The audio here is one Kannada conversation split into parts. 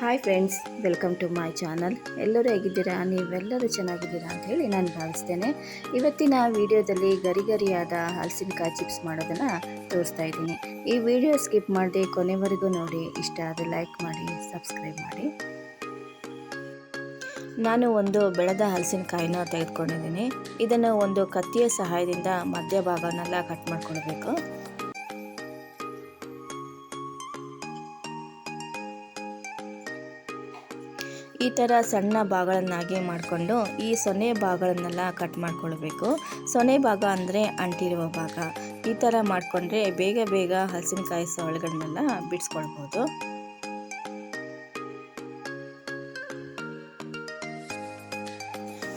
Hi friends welcome to my channel ಎಲ್ಲರೂ ಹೇಗಿದ್ದೀರಾ? ನೀವೆಲ್ಲರೂ ಚೆನ್ನಾಗಿದ್ದೀರಾ ಅಂತ ಹೇಳಿ ನಾನು ಭಾವಿಸ್ತೇನೆ. ಇವತ್ತಿನ ವಿಡಿಯೋದಲ್ಲಿ ಗರಿ ಗರಿಯಾದ ಹಲಸಿನಕಾಯಿ ಚಿಪ್ಸ್ ಮಾಡೋದನ್ನು ತೋರಿಸ್ತಾ ಇದ್ದೀನಿ. ಈ ವಿಡಿಯೋ ಸ್ಕಿಪ್ ಮಾಡದೆ ಕೊನೆವರೆಗೂ ನೋಡಿ. ಇಷ್ಟ ಆದರೆ ಲೈಕ್ ಮಾಡಿ ಸಬ್ಸ್ಕ್ರೈಬ್ ಮಾಡಿ. ನಾನು ಒಂದು ಬೆಳೆದ ಹಲಸಿನಕಾಯಿನ ತೆಗೆದುಕೊಂಡಿದ್ದೀನಿ. ಇದನ್ನು ಒಂದು ಕತ್ತಿಯ ಸಹಾಯದಿಂದ ಮಧ್ಯಭಾಗನೆಲ್ಲ ಕಟ್ ಮಾಡ್ಕೊಳ್ಬೇಕು. ಥರ ಸಣ್ಣ ಭಾಗಗಳನ್ನಾಗಿ ಮಾಡಿಕೊಂಡು ಈ ಸೊನೆ ಭಾಗಗಳನ್ನೆಲ್ಲ ಕಟ್ ಮಾಡ್ಕೊಳ್ಬೇಕು. ಸೊನೆ ಭಾಗ ಅಂದರೆ ಅಂಟಿರುವ ಭಾಗ. ಈ ಥರ ಮಾಡಿಕೊಂಡ್ರೆ ಬೇಗ ಬೇಗ ಹಲಸಿನಕಾಯಿ ಸೊಳ್ಳೆಗಳನ್ನೆಲ್ಲ ಬಿಡಿಸ್ಕೊಳ್ಬೋದು.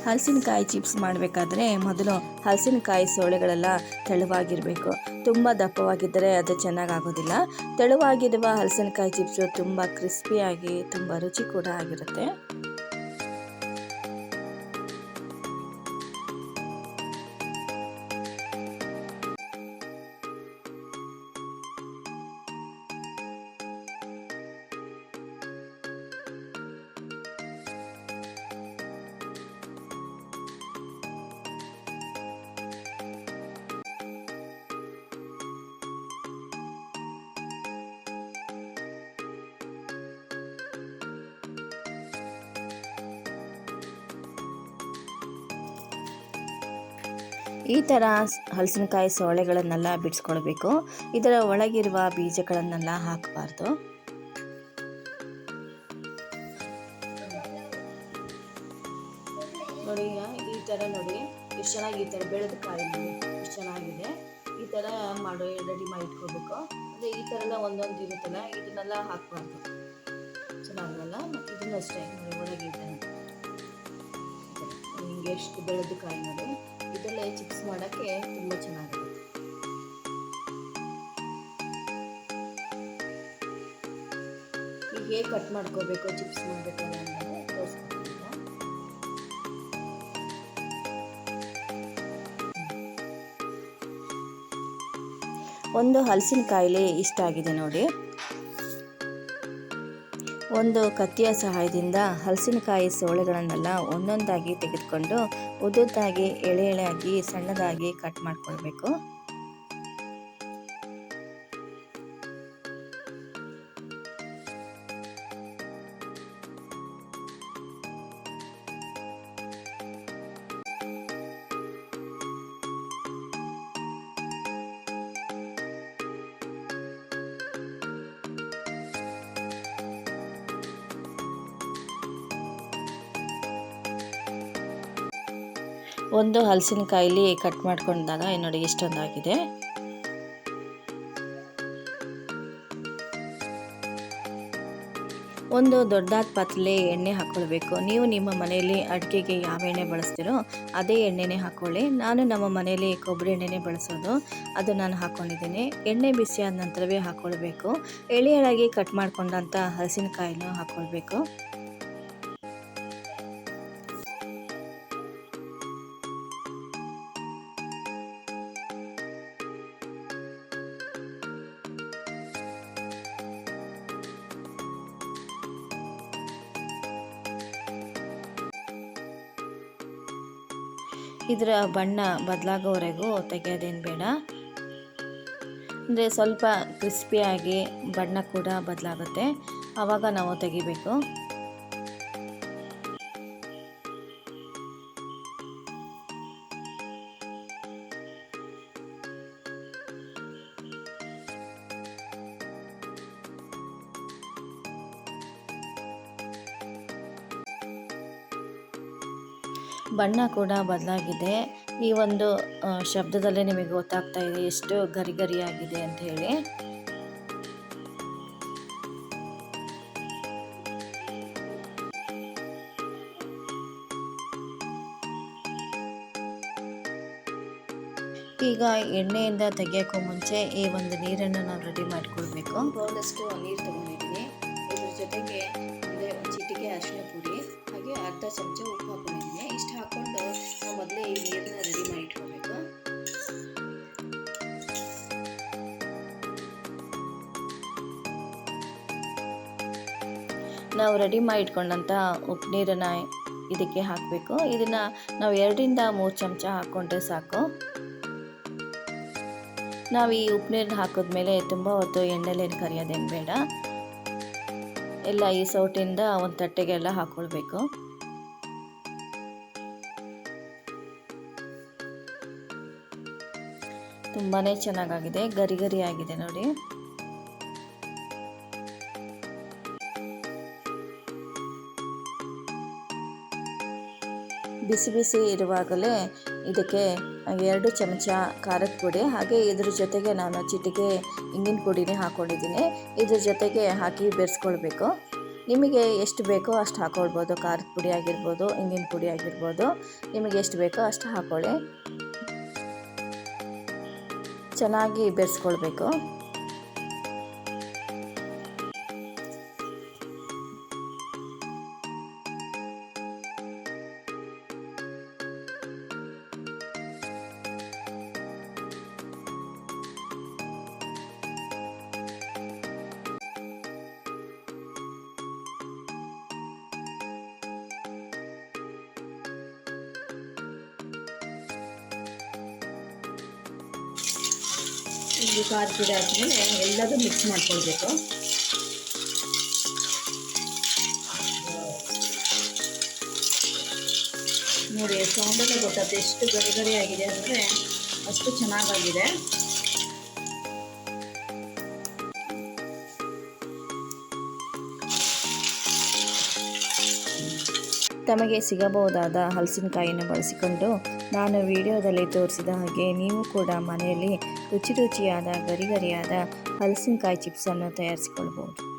ಹಲಸಿನಕಾಯಿ ಚಿಪ್ಸ್ ಮಾಡಬೇಕಾದ್ರೆ ಮೊದಲು ಹಲಸಿನಕಾಯಿ ಸೋಳೆಗಳೆಲ್ಲ ತೆಳುವಾಗಿರಬೇಕು. ತುಂಬ ದಪ್ಪವಾಗಿದ್ದರೆ ಅದು ಚೆನ್ನಾಗಾಗೋದಿಲ್ಲ. ತೆಳುವಾಗಿರುವ ಹಲಸಿನಕಾಯಿ ಚಿಪ್ಸು ತುಂಬ ಕ್ರಿಸ್ಪಿಯಾಗಿ, ತುಂಬ ರುಚಿ ಕೂಡ ಆಗಿರುತ್ತೆ. ಈ ಥರ ಹಲಸಿನಕಾಯಿ ಸೊಳೆಗಳನ್ನೆಲ್ಲ ಬಿಡಿಸ್ಕೊಳ್ಬೇಕು. ಇದರ ಒಳಗಿರುವ ಬೀಜಗಳನ್ನೆಲ್ಲ ಹಾಕಬಾರ್ದು. ನೋಡಿ ಈ ಥರ ನೋಡಿ, ಎಷ್ಟು ಚೆನ್ನಾಗಿ ಈ ಥರ ಬೆಳೆದ ಕಾಯಿ ಎಷ್ಟು ಚೆನ್ನಾಗಿದೆ. ಈ ಥರ ಮಾಡೋ, ರೆಡಿ ಮಾಡಿ ಇಟ್ಕೋಬೇಕು ಅಂದರೆ ಈ ಥರ ಎಲ್ಲ ಒಂದೊಂದು ಇರುತ್ತಲ್ಲ, ಇದನ್ನೆಲ್ಲ ಹಾಕಬಾರ್ದು. ಚೆನ್ನಾಗಲ್ಲ ಇದನ್ನು ಅಷ್ಟೇ ನೋಡಿ ಒಳಗಿದೆ ಹಿಂಗೆ ಎಷ್ಟು ಬೆಳೆದ ಕಾಯಿ ನೋಡಿ. ಇದೆಲ್ಲ ಚಿಪ್ಸ್ ಮಾಡೋಕ್ಕೆ ತುಂಬ ಚೆನ್ನಾಗಿದೆ. ಹೇಗೆ ಕಟ್ ಮಾಡ್ಕೋಬೇಕು ಚಿಪ್ಸ್ ಮಾಡಬೇಕು ಒಂದು ಒಂದು ಹಲಸಿನಕಾಯಿಲೆ ಇಷ್ಟ ಆಗಿದೆ ನೋಡಿ. ಒಂದು ಕತ್ತಿಯ ಸಹಾಯದಿಂದ ಹಲಸಿನಕಾಯಿ ಸೋಳೆಗಳನ್ನೆಲ್ಲ ಒಂದೊಂದಾಗಿ ತೆಗೆದುಕೊಂಡು ಉದ್ದುದ್ದಾಗಿ ಎಳೆ ಎಳೆಯಾಗಿ ಸಣ್ಣದಾಗಿ ಕಟ್ ಮಾಡ್ಕೊಳ್ಬೇಕು. ಒಂದು ಹಲಸಿನಕಾಯಿಲಿ ಕಟ್ ಮಾಡ್ಕೊಂಡಾಗ ನೋಡಿ ಇಷ್ಟೊಂದಾಗಿದೆ ಒಂದು ದೊಡ್ಡದಾದ ಪಾತ್ರೆಲಿ ಎಣ್ಣೆ ಹಾಕ್ಕೊಳ್ಬೇಕು ನೀವು ನಿಮ್ಮ ಮನೆಯಲ್ಲಿ ಅಡುಗೆಗೆ ಯಾವ ಎಣ್ಣೆ ಬಳಸ್ತೀರೋ ಅದೇ ಎಣ್ಣೆನೇ ಹಾಕ್ಕೊಳ್ಳಿ ನಾನು ನಮ್ಮ ಮನೆಯಲ್ಲಿ ಕೊಬ್ಬರಿ ಎಣ್ಣೆನೇ ಬಳಸೋದು. ಅದು ನಾನು ಹಾಕ್ಕೊಂಡಿದ್ದೀನಿ ಎಣ್ಣೆ ಬಿಸಿ ಆದ ನಂತರವೇ ಹಾಕ್ಕೊಳ್ಬೇಕು ಎಳೆಯಳಾಗಿ ಕಟ್ ಮಾಡಿಕೊಂಡಂಥ ಹಲಸಿನಕಾಯಿನೂ ಹಾಕ್ಕೊಳ್ಬೇಕು ಇದರ ಬಣ್ಣ ಬದಲಾಗೋವರೆಗೂ ತೆಗೆಯೋದೇನು ಬೇಡ. ಅಂದರೆ ಸ್ವಲ್ಪ ಕ್ರಿಸ್ಪಿಯಾಗಿ ಬಣ್ಣ ಕೂಡ ಬದಲಾಗುತ್ತೆ. ಆವಾಗ ನಾವು ತೆಗಿಬೇಕು. ಬಣ್ಣ ಕೂಡ ಬದಲಾಗಿದೆ. ಈ ಒಂದು ಶಬ್ದದಲ್ಲೇ ನಿಮಗೆ ಗೊತ್ತಾಗ್ತಾ ಇದೆ ಎಷ್ಟು ಗರಿ ಗರಿಯಾಗಿದೆ ಅಂತ ಹೇಳಿ. ಈಗ ಎಣ್ಣೆಯಿಂದ ತೆಗಿಯೋಕ್ಕೂ ಮುಂಚೆ ಈ ಒಂದು ನೀರನ್ನು ನಾವು ರೆಡಿ ಮಾಡಿಕೊಳ್ಬೇಕು. ಬೌಲಷ್ಟು ನೀರು ತಗೊಂಡಿದ್ದೀನಿ. ಇದ್ರ ಜೊತೆಗೆ ಚಿಟಿಕೆ ಅರಿಶಿನ ಪುಡಿ. ಹಾಗೆ ಅರ್ಧ ಚಮಚ ಉಪ್ಪು ಹಾಕೊಂಡಿದ್ದೀನಿ. ಇಷ್ಟು ಹಾಕ್ಕೊಂಡು ನಾವು ಮೊದಲೇ ಈ ನೀರನ್ನ ರೆಡಿ ಮಾಡಿ ಇಟ್ಕೋಬೇಕು. ನಾವು ರೆಡಿ ಮಾಡಿ ಇಟ್ಕೊಂಡಂಥ ಉಪ್ಪು ನೀರನ್ನು ಇದಕ್ಕೆ ಹಾಕಬೇಕು. ಇದನ್ನು ನಾವು ಎರಡರಿಂದ ಮೂರು ಚಮಚ ಹಾಕ್ಕೊಂಡ್ರೆ ಸಾಕು. ನಾವು ಈ ಉಪ್ಪು ನೀರನ್ನ ಹಾಕಿದ್ಮೇಲೆ ತುಂಬ ಹೊತ್ತು ಎಣ್ಣೆಲೇನು ಕರಿಯೋದೇನು ಬೇಡ. ಎಲ್ಲ ಈ ಸೌಟಿಂದ ಒಂದು ತಟ್ಟೆಗೆಲ್ಲ ಹಾಕ್ಕೊಳ್ಬೇಕು ತುಂಬಾ ಚೆನ್ನಾಗಾಗಿದೆ, ಗರಿ ಗರಿ ಆಗಿದೆ ನೋಡಿ. ಬಿಸಿ ಬಿಸಿ ಇರುವಾಗಲೇ ಇದಕ್ಕೆ ಎರಡು ಚಮಚ ಖಾರದ ಪುಡಿ, ಹಾಗೆ ಇದ್ರ ಜೊತೆಗೆ ನಾನು ಚಿಟಿಕೆ ಇಂಗಿನ ಪುಡಿನೇ ಹಾಕ್ಕೊಂಡಿದ್ದೀನಿ ಇದ್ರ ಜೊತೆಗೆ ಹಾಕಿ ಬೆರೆಸ್ಕೊಳ್ಬೇಕು. ನಿಮಗೆ ಎಷ್ಟು ಬೇಕೋ ಅಷ್ಟು ಹಾಕ್ಕೊಳ್ಬೋದು ಖಾರದ ಪುಡಿ ಆಗಿರ್ಬೋದು ಇಂಗಿನ ಪುಡಿ ಆಗಿರ್ಬೋದು. ನಿಮಗೆ ಎಷ್ಟು ಬೇಕೋ ಅಷ್ಟು ಹಾಕ್ಕೊಳ್ಳಿ ಚೆನ್ನಾಗಿ ಬೆರೆಸ್ಕೊಳ್ಬೇಕು. ಖಾರ ಪುಡಿ ಆದಮೇಲೆ ಎಲ್ಲದೂ ಮಿಕ್ಸ್ ಮಾಡ್ಕೊಳ್ಬೇಕು. ನೋಡಿ ಸೌಂಡಲ್ಲೇ ಗೊತ್ತಾಗುತ್ತೆ ಎಷ್ಟು ಗರಿ ಗರಿ ಆಗಿದೆ ಅಂದರೆ ಅಷ್ಟು ಚೆನ್ನಾಗಾಗಿದೆ. ತಮಗೆ ಸಿಗಬಹುದಾದ ಹಲಸಿನಕಾಯಿಯನ್ನು ಬಳಸಿಕೊಂಡು ನಾನು ವಿಡಿಯೋದಲ್ಲಿ ತೋರಿಸಿದ ಹಾಗೆ ನೀವು ಕೂಡ ಮನೆಯಲ್ಲಿ ರುಚಿ ರುಚಿಯಾದ ಗರಿಗರಿಯಾದ ಹಲಸಿನಕಾಯಿ ಚಿಪ್ಸನ್ನು ತಯಾರಿಸಿಕೊಳ್ಬೋದು